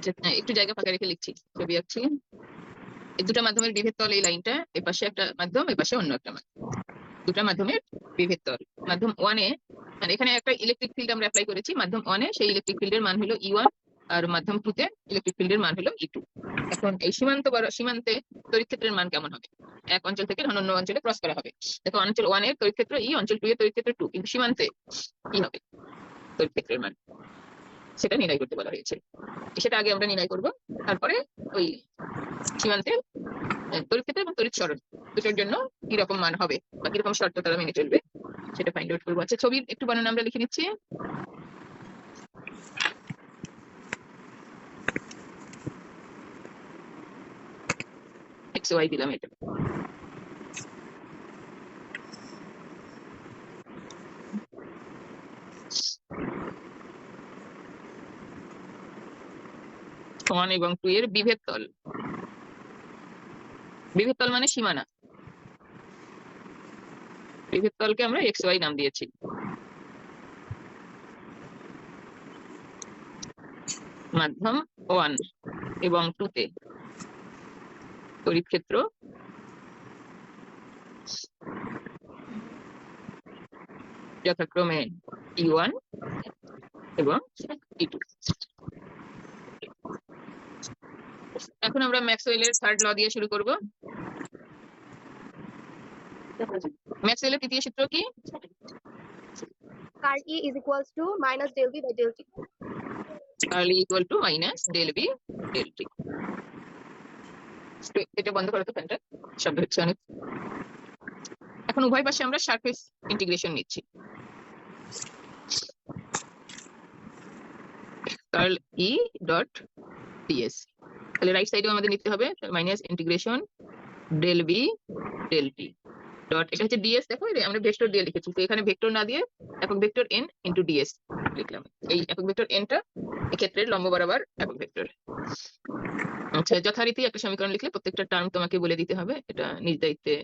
আচ্ছা একটু জায়গা ফাঁকা রেখে লিখছি, ছবি আঁকছি। এই দুটো মাধ্যমের বিভেদ তল এই লাইনটা, এ পাশে একটা মাধ্যম, এ পাশে অন্য একটা মাধ্যম। দুটো মাধ্যমের বিভেদ তল। মাধ্যম ওয়ানে মানে এখানে একটা ইলেকট্রিক ফিল্ড আমরা অ্যাপ্লাই করেছি, মাধ্যম ওয়ানে সেই ইলেকট্রিক ফিল্ডের মান হলো ই ওয়ান আর মাধ্যম টু তে ইলেকট্রিক ফিল্ডের মান হলো ই টু এখন এই সীমান্ত সীমান্তে তড়িৎ ক্ষেত্রের মান কেমন হবে? এক অঞ্চল থেকে অন্য অঞ্চলে ক্রস করা হবে। দেখো, অঞ্চল ওয়ানের তড়িৎ ক্ষেত্র ই অঞ্চল টু এর তড়িৎ ক্ষেত্র টু কিন্তু সীমান্তে কি হবে তড়িৎ ক্ষেত্রের মান। সেটা নির্ণয় করতে বলা হয়েছে। সেটা আগে আমরা নির্ণয় করব। তারপরে ওই সীমান্তে আহ, তড়িৎ ক্ষেত্র এবং তড়িৎ সরণ দুটোর জন্য কি রকম মান হবে বা কীরকম শর্ত তারা মেনে চলবে সেটা ফাইন্ড আউট করব। আচ্ছা ছবির একটু বর্ণনা আমরা লিখে নিচ্ছি। এক্স ওয়াই দিলাম এটা। ওয়ান এবং টু এর বিভেদ তল। বিভেদ তল মানে সীমানা। বিভেদ তলকে আমরা এক্স ওয়াই নাম দিয়েছি। মাধ্যম ওয়ান এবং টু তে তড়িৎ ক্ষেত্র যথাক্রমে ই ওয়ান এবং ই টু এখন আমরা ম্যাক্সওয়েলের থার্ড ল দিয়ে শুরু করব। ম্যাক্সওয়েলের তৃতীয় সূত্র কি? curl E is equals to minus del V by del T. Curl E equal to minus del B del T এটা বন্ধ করো তো ফ্যানটা শব্দ হচ্ছে অনেক। এখন উভয় পাশে আমরা সারফেস ইন্টিগ্রেশন নিচ্ছি। কার্ল ই ডট ডিএস তাহলে রাইট সাইডেও আমাদের নিতে হবে minus integration del B del T dot এটা হচ্ছে ডিএস দেখো আমরা ভেক্টর দিয়ে লিখেছি, তো এখানে ভেক্টর না দিয়ে একক ভেক্টর এন ইন্টু ডিএস লিখলাম। এই একক ভেক্টর এনটা এক্ষেত্রে লম্ব বরাবর একক ভেক্টর আচ্ছা যথারীতি একটা সমীকরণ লিখলে প্রত্যেকটা টার্ম তোমাকে বলে দিতে হবে, এটা নিজ দায়িত্বে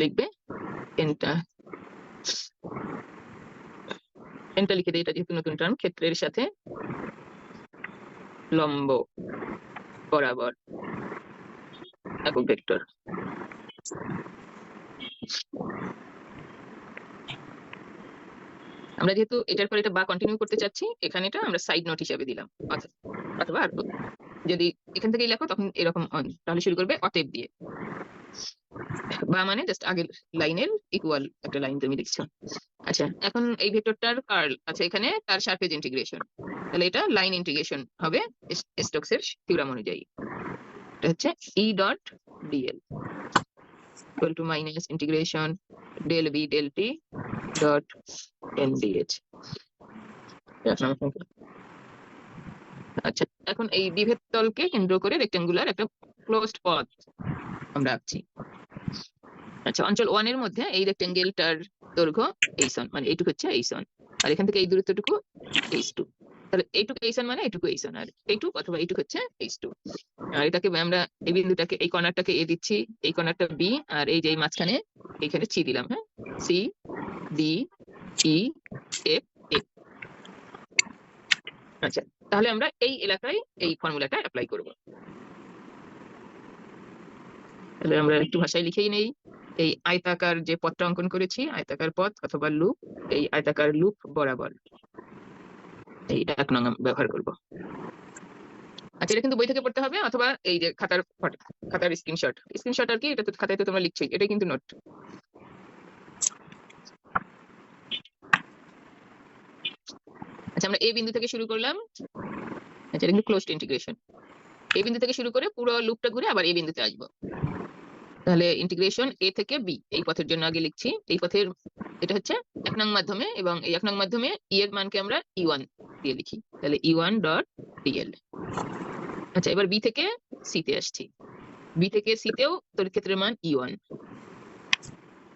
লিখবে এনটা এনটা লিখে দিই এটা যেহেতু নতুন টার্ম ক্ষেত্রের সাথে লম্ব। বরাবর। একক ভেক্টর। আমরা যেহেতু এটার পর এটা বা কন্টিনিউ করতে চাচ্ছি এখানে এটা আমরা সাইড নোট হিসাবে দিলাম। অথ- অথবা আর যদি এখান থেকেই লেখো তখন এরকম on, তাহলে শুরু করবে অতএব দিয়ে। বা মানে জাস্ট আগের লাইনের ইকুয়াল একটা লাইন তুমি লিখছো আচ্ছা এখন এই ভেক্টরটার কার্ল আচ্ছা এখানে, তার সারফেস ইন্টিগ্রেশন তাহলে এটা লাইন ইন্টিগ্রেশন হবে স্টোকস এর থিওরাম অনুযায়ী। এটা হচ্ছে E dot DL equal to minus integration del B del T dot N DH আচ্ছা এখন এই বিভেদ তলকে কেন্দ্র করে রেক্টেঙ্গুলার একটা ক্লোজড পথ আমরা আঁকছি। আচ্ছা অঞ্চল ওয়ানের মধ্যে এই রেক্টেঙ্গেলটার দৈর্ঘ্য এই সন মানে এইটুকু হচ্ছে এই সন আর এখান থেকে এই দূরত্বটুকু এইচ টু। তাহলে এইটুকু এই সন মানে এইটুকু এই সন আর এইটুকু অথবা এইটুকু হচ্ছে এইচ টু। আর এটাকে আমরা এই বিন্দুটাকে, এই কর্নারটাকে এ দিচ্ছি, এই কর্নারটা বি, আর এই যে এই মাঝখানে এইখানে সি দিলাম হ্যাঁ? C, D, E, F, A. আচ্ছা তাহলে আমরা এই এলাকায় এই ফর্মুলাটা অ্যাপ্লাই করব। তাহলে আমরা একটু ভাষায় লিখেই নেই। এই আয়তাকার যে পথটা অঙ্কন করেছি, আয়তাকার পথ অথবা লুপ এই আয়তাকার লুপ বরাবর। এই এক নং ব্যবহার করব। আচ্ছা এটা কিন্তু বই থেকে পড়তে হবে অথবা এই যে খাতার খাতার স্ক্রিনশট স্ক্রিনশট আর কি? এটা তো খাতায় তো তোমরা লিখছোই, এটাই কিন্তু নোট আচ্ছা আমরা এই বিন্দু থেকে শুরু করলাম। আচ্ছা এটা কিন্তু ক্লোজড ইন্টিগ্রেশন এই বিন্দু থেকে শুরু করে পুরো লুপটা ঘুরে আবার এই বিন্দুতে আসব। তাহলে ইন্টিগ্রেশন এ থেকে বি এই পথের জন্য আগে লিখছি। এই পথের, এটা হচ্ছে এক নং মাধ্যমে এবং এই এক নং মাধ্যমে ই এর মানকে আমরা ই ওয়ান দিয়ে লিখি। তাহলে ই ওয়ান ডট ডিএল আচ্ছা এবার বি থেকে সি তে আসছি। বি থেকে সি তেও তড়িৎ ক্ষেত্রের মান ই ওয়ান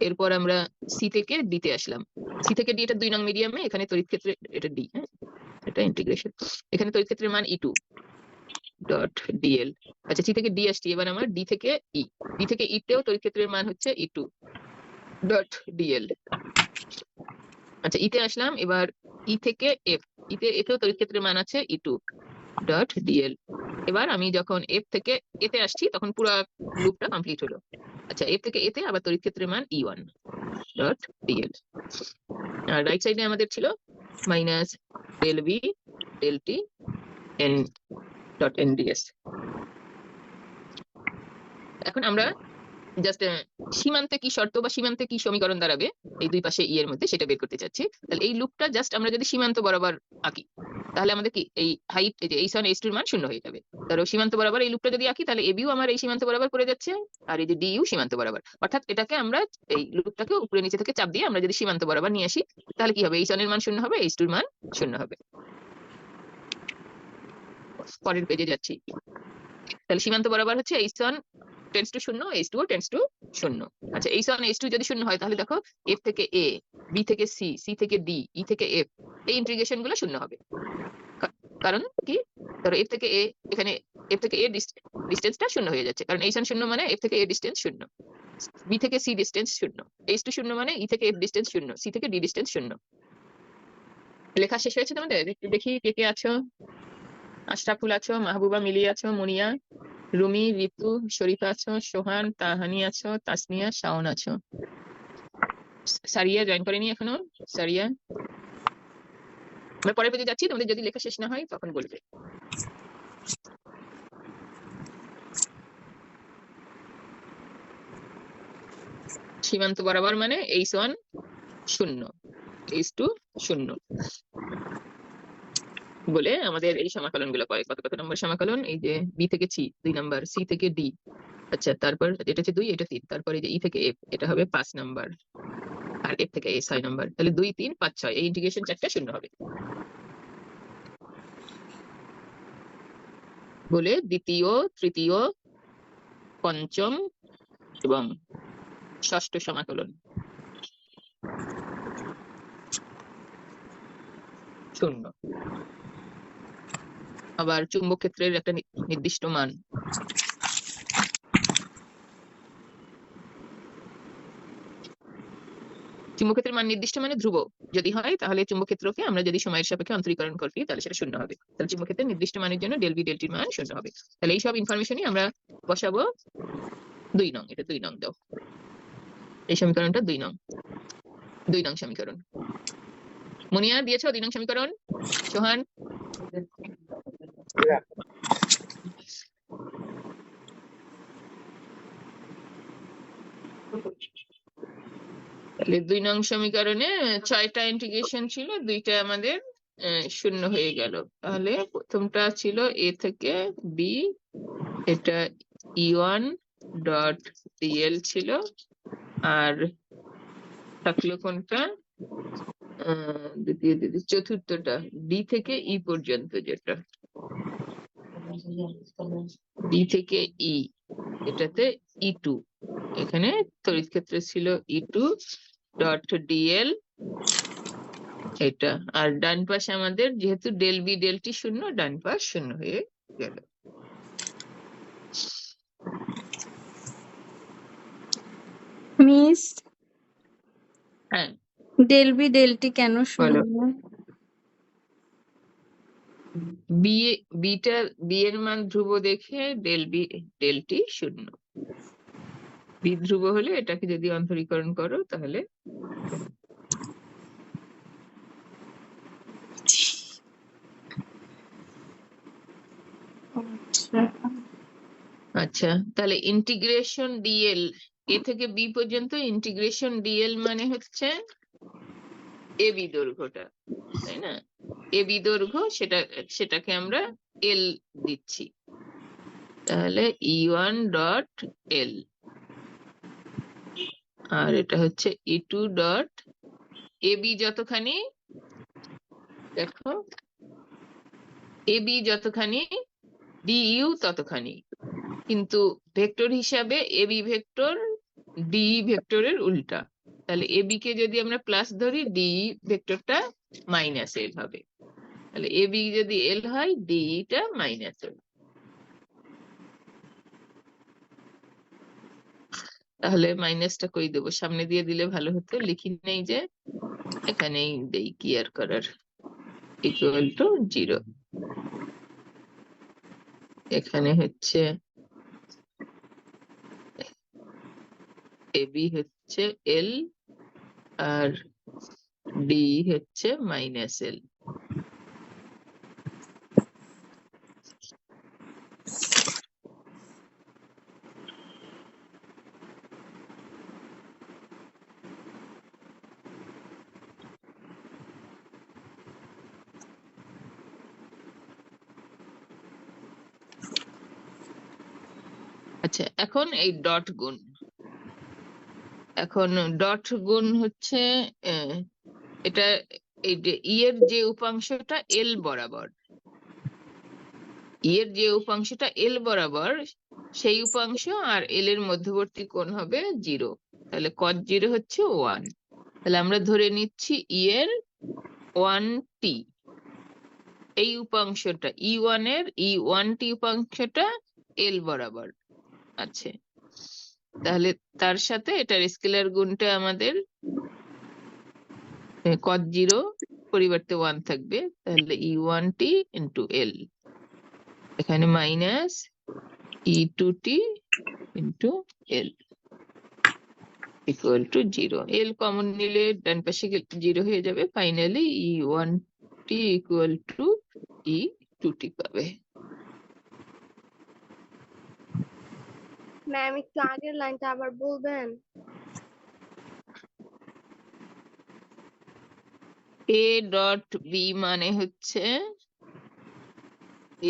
এরপর আমরা সি থেকে ডি তে আসলাম। সি থেকে ডি এটা দুই নং মিডিয়ামে এখানে তড়িৎ ক্ষেত্রে এটা ডি হ্যাঁ? এটা ইন্টিগ্রেশন এখানে তড়িৎ ক্ষেত্রের মান ই টু ডট ডিএল আচ্ছা সি থেকে ডি আসছি, এবার আমার ডি থেকে ই ডি থেকে ই তেও তড়িৎ ক্ষেত্রের মান হচ্ছে ই টু ডট ডিএল আচ্ছা ইতে আসলাম, এবার ই থেকে এফ ইতে এফেও তড়িৎ ক্ষেত্রের মান আছে ই টু ডট ডিএল এবার আমি যখন এফ থেকে এতে আসছি, তখন পুরো লুপটা কমপ্লিট হলো। আচ্ছা এফ থেকে এতে আবার তড়িৎ ক্ষেত্রের মান ই ওয়ান ডট ডিএল আর রাইট সাইডে আমাদের ছিল minus del V del T N dot N DS এখন আমরা জাস্ট সীমান্তে কি শর্ত বা সীমান্তে কি সমীকরণ দাঁড়াবে, এই দুই পাশে ই এর মধ্যে সেটা বের করতে চাচ্ছি। তাহলে এই লুপটা জাস্ট আমরা যদি সীমান্ত বরাবর আঁকি, তাহলে আমাদের কি এই হাইট এই যে এইচ ওয়ান এইচ টুর মান শূন্য হয়ে যাবে। ধরো সীমান্ত বরাবর এই লুপটা যদি আঁকি, তাহলে এবিও আমার এই সীমান্ত বরাবর পড়ে যাচ্ছে, আর এই যে ডিইউ সীমান্ত বরাবর। অর্থাৎ এটাকে আমরা এই লুপটাকে উপরে নিচে থেকে চাপ দিয়ে আমরা যদি সীমান্ত বরাবর নিয়ে আসি, তাহলে কি হবে? এইচ ওয়ানের মান শূন্য হবে এইচ টুর মান শূন্য হবে। পরের পেজে যাচ্ছি। তাহলে সীমান্ত বরাবর হচ্ছে এইচ ওয়ান টেন্স টু শূন্য এইচ টু টেন্স টু শূন্য। আচ্ছা এইচ ওয়ান এইচ টু যদি শূন্য হয়, তাহলে দেখো এফ থেকে এ বি থেকে সি সি থেকে ডি ই থেকে এফ এই ইন্টিগ্রেশনগুলো শূন্য হবে। কারণ কি? ধরো এফ থেকে এ এখানে এফ থেকে এ ডিস্টেন্সটা শূন্য হয়ে যাচ্ছে। কারণ এইচ ওয়ান শূন্য মানে এফ থেকে এ ডিস্টেন্স শূন্য। বি থেকে সি ডিস্টেন্স শূন্য। এইচ টু শূন্য মানে ই থেকে এফ ডিস্টেন্স শূন্য সি থেকে ডি ডিস্টেন্স শূন্য। লেখা শেষ হয়েছে তোমাদের? একটু দেখি কে কে আছো। আশরাফুল আছো, মাহবুবা মিলি আছো, মুনিয়া, রুমি, রিতু, শরীফা আছো, সোহান, তাহানি আছো, তাসনিয়া, শাওন আছো। সারিয়া জয়েন করেনি এখনও, সারিয়া। আমরা পরের পেজে যাচ্ছি, তোমাদের যদি লেখা শেষ না হয়, তখন বলবে। সীমান্ত বরাবর মানে এইচ ওয়ান শূন্য এইচ টু শূন্য। বলে আমাদের এই সমাকলনগুলো করে কত কত নম্বর সমাকলন এই যে বি থেকে সি দুই নাম্বার সি থেকে ডি আচ্ছা তারপর এটা হচ্ছে দুই, এটা তিন, তারপরে যে ই থেকে এফ এটা হবে পাঁচ নাম্বার। আর এফ থেকে এ ছয় নাম্বার। তাহলে দুই, তিন, পাঁচ, ছয়, এই ইন্টিগ্রেশন চারটা শূন্য হবে। বলে দ্বিতীয়, তৃতীয়, পঞ্চম এবং ষষ্ঠ সমাকলন শূন্য। আবার চুম্বক ক্ষেত্রের একটা নির্দিষ্ট মান। চুম্বক ক্ষেত্রের মান নির্দিষ্ট মানে ধ্রুব। যদি হয়, তাহলে চুম্বক্ষেত্রকে আমরা যদি সময়ের সাপেক্ষে অন্তরীকরণ করি, তাহলে সেটা শূন্য হবে। তাহলে চুম্বক ক্ষেত্রের নির্দিষ্ট মানের জন্য ডেল বি ডেলটির মান শূন্য হবে। তাহলে এই সব ইনফরমেশনই আমরা বসাবো দুই নং, এটা দুই নং দাও। এই সমীকরণটা দুই নং। দুই নং সমীকরণ। মুনিয়া, দিয়েছ দুই নং সমীকরণ? সোহান? তাহলে দুই নং সমীকরণে ছয়টা ইন্টিগ্রেশন ছিল, দুইটা আমাদের শূন্য হয়ে গেল। তাহলে প্রথমটা ছিল এ থেকে বি, এটা ই ওয়ান ডট ডিএল ছিল, আর থাকল কোনটা দ্বিতীয় দ্বিতীয়, চতুর্থটা ডি থেকে ই পর্যন্ত যেটা। ডি থেকে ই এটাতে ই টু এখানে তড়িৎ ক্ষেত্রে ছিল ই টু ডট ডিএল এটা আর ডান পাশে আমাদের যেহেতু ডেল বি ডেল টি শূন্য ডান পাশ শূন্য হয়ে গেল। মিস হ্যাঁ। ডেল বি ডেলটি কেন শূন্য বি বিটা বি এর মান ধ্রুব দেখে ডেল বি ডেল টি শূন্য। বি ধ্রুব হলে এটাকে যদি অন্তরীকরণ করো তাহলে আচ্ছা তাহলে ইন্টিগ্রেশন ডিএল এ থেকে বি পর্যন্ত ইন্টিগ্রেশন ডিএল মানে হচ্ছে এ বি দৈর্ঘ্যটা তাই না? এ বি দৈর্ঘ্য সেটা, সেটাকে আমরা এল দিচ্ছি। তাহলে ই ওয়ান ডট এল আর এটা হচ্ছে E two dot A B যতখানি, দেখো এ বি যতখানি ডিইউ ততখানি। কিন্তু ভেক্টর হিসাবে এ বি ভেক্টর ডি ভেক্টরের উল্টা। তাহলে এ বি কে যদি আমরা প্লাস ধরি ডি ভেক্টরটা মাইনাস এল হবে। তাহলে এ বি যদি এল হয় ডি টা মাইনাস এল তাহলে মাইনাসটা কই দেবো? সামনে দিয়ে দিলে ভালো হতো। লিখি নেই যে, এখানেই দেই কি আর করার। ইকুয়াল টু জিরো এখানে হচ্ছে এবি হচ্ছে এল আর ডি হচ্ছে মাইনাস এল আচ্ছা এখন এই ডট গুণ। এখন ডট গুণ হচ্ছে এটা, এই যে ই এর যে উপাংশটা এল বরাবর। ই এর যে উপাংশটা এল বরাবর, সেই উপাংশ আর এল এর মধ্যবর্তী কোণ হবে জিরো তাহলে কট জিরো হচ্ছে ওয়ান তাহলে আমরা ধরে নিচ্ছি ই এর ওয়ান টি এই উপাংশটা ই ওয়ানের ই ওয়ান টি উপাংশটা এল বরাবর আছে। তাহলে তার সাথে এটার স্কেলার গুণটা আমাদের কট জিরো পরিবর্তে ওয়ান থাকবে, তাহলে ই ওয়ান টি ইন্টু এল এখানে minus E two T into L equal to zero L common নিলে ডান পাশে জিরো হয়ে যাবে finally E one T equal to E two T পাবে। ম্যাম একটু আগের লাইনটা আবার বলবেন? এ ডট বি মানে হচ্ছে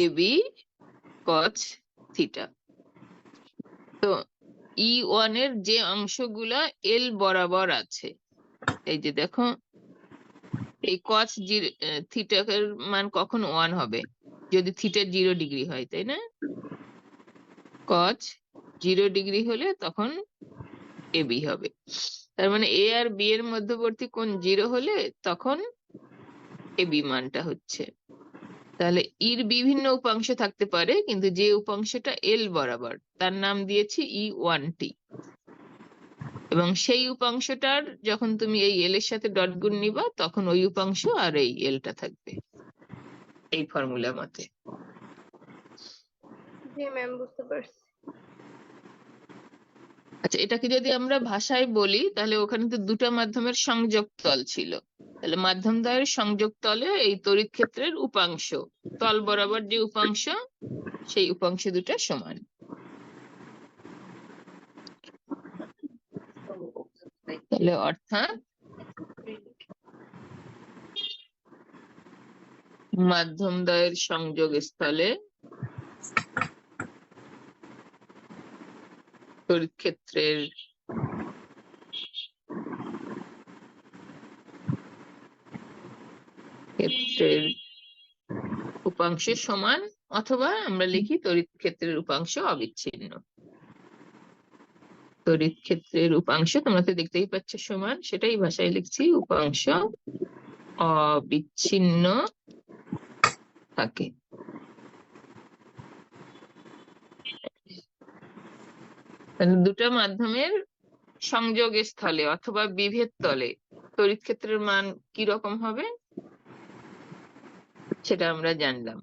এ বি কচ থিটা তো ই ওয়ানের যে অংশগুলা এল বরাবর আছে, এই যে দেখো, এই কচ থিটার মান কখন ওয়ান হবে? যদি থিটা জিরো ডিগ্রি হয়, তাই না? কচ জিরো ডিগ্রি হলে তখন এ হবে। তার মানে এ আর বি এর মধ্যবর্তী কোণ জিরো হলে তখন এ মানটা হচ্ছে। তাহলে ইর বিভিন্ন উপাংশ থাকতে পারে, কিন্তু যে উপাংশটা এল বরাবর, তার নাম দিয়েছি ই ওয়ান টি এবং সেই উপাংশটার যখন তুমি এই এল এর সাথে ডট গুণ নিবা, তখন ওই উপাংশ আর এই এলটা থাকবে। এই ফর্মুলা মতে। জি ম্যাম বুঝতে পারছি। আচ্ছা এটাকে যদি আমরা ভাষায় বলি, তাহলে ওখানে তো দুটা মাধ্যমের সংযোগ তল ছিল। তাহলে মাধ্যম দ্বয়ের সংযোগ তলে এই তড়িৎ ক্ষেত্রের উপাংশ। তল বরাবর যে উপাংশ, সেই উপাংশ দুটো সমান। তাহলে অর্থাৎ মাধ্যম দ্বয়ের সংযোগ স্থলে তড়িৎ ক্ষেত্রের ক্ষেত্রের উপাংশ সমান অথবা আমরা লিখি তড়িৎ ক্ষেত্রের উপাংশ অবিচ্ছিন্ন। তড়িৎ ক্ষেত্রের উপাংশ তোমরা তো দেখতেই পাচ্ছ সমান, সেটাই ভাষায় লিখছি, উপাংশ অবিচ্ছিন্ন থাকে। দুটো মাধ্যমের সংযোগ স্থলে অথবা বিভেদ তলে তড়িৎ ক্ষেত্রের মান কি রকম হবে? সেটা আমরা জানলাম।